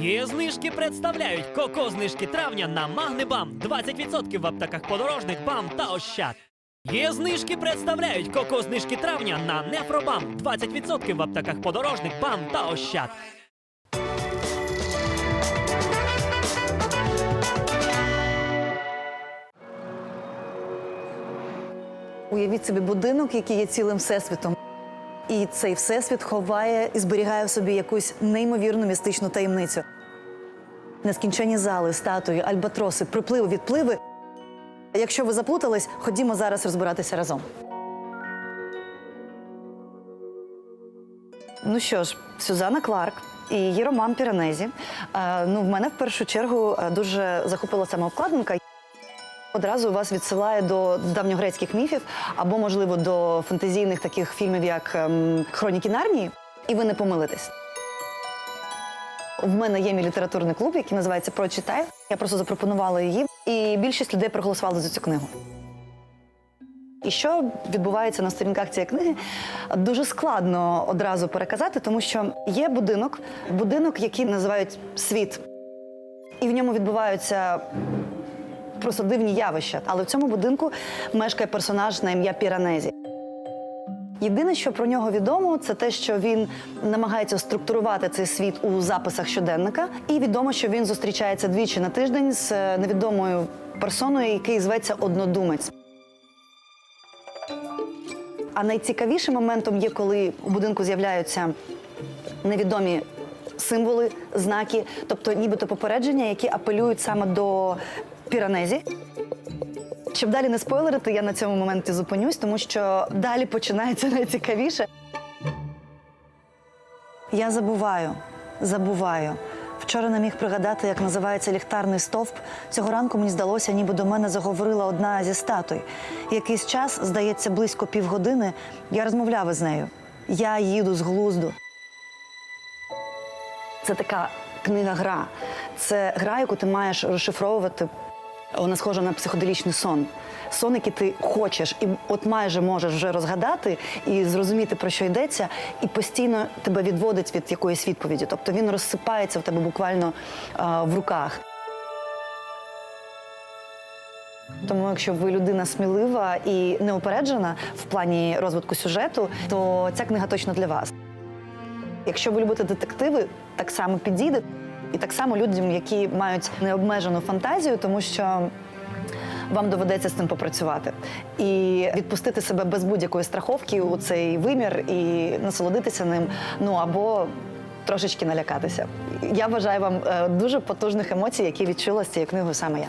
Є знижки представляють коко знижки травня на Магнебам 20% в аптеках подорожник БАМ та Ощад. Є знижки представляють коко знижки травня на Нефробам 20% в аптеках подорожник БАМ та Ощад. Уявіть собі будинок, який є цілим всесвітом. І цей всесвіт ховає і зберігає в собі якусь неймовірну містичну таємницю. Нескінченні зали, статуї, альбатроси, припливи, відпливи. Якщо ви заплутались, ходімо зараз розбиратися разом. Ну що ж, Сюзанна Кларк і її роман Піранезі. Е, ну, в мене в першу чергу е, дуже захопила сама обкладинка. Одразу вас відсилає до давньогрецьких міфів або, можливо, до фантазійних таких фільмів, як ем, Хроніки Нарнії, і ви не помилитесь. В мене є мій літературний клуб, який називається Прочитай. Я просто запропонувала її, і більшість людей проголосували за цю книгу. І що відбувається на сторінках цієї книги, дуже складно одразу переказати, тому що є будинок, будинок, який називають світ, і в ньому відбуваються просто дивні явища. Але в цьому будинку мешкає персонаж на ім'я Піранезі. Єдине, що про нього відомо, це те, що він намагається структурувати цей світ у записах щоденника. І відомо, що він зустрічається двічі на тиждень з е, невідомою персоною, який зветься однодумець. А найцікавішим моментом є, коли у будинку з'являються невідомі символи, знаки, тобто нібито попередження, які апелюють саме до піранезі. Щоб далі не спойлерити, я на цьому моменті зупинюсь, тому що далі починається найцікавіше. Я забуваю, забуваю. Вчора не міг пригадати, як називається ліхтарний стовп. Цього ранку мені здалося, ніби до мене заговорила одна зі статуй. Якийсь час, здається, близько півгодини, я розмовляв із нею. Я їду з глузду. Це така книга-гра. Це гра, яку ти маєш розшифровувати. Вона схожа на психоделічний сон. Сон, який ти хочеш, і от майже можеш вже розгадати і зрозуміти, про що йдеться, і постійно тебе відводить від якоїсь відповіді. Тобто він розсипається в тебе буквально а, в руках. Тому, якщо ви людина смілива і неупереджена в плані розвитку сюжету, то ця книга точно для вас. Якщо ви любите детективи, так само підійде. І так само людям, які мають необмежену фантазію, тому що вам доведеться з цим попрацювати і відпустити себе без будь-якої страховки у цей вимір і насолодитися ним. Ну або трошечки налякатися. Я бажаю вам е, дуже потужних емоцій, які відчула з цією книгою саме я.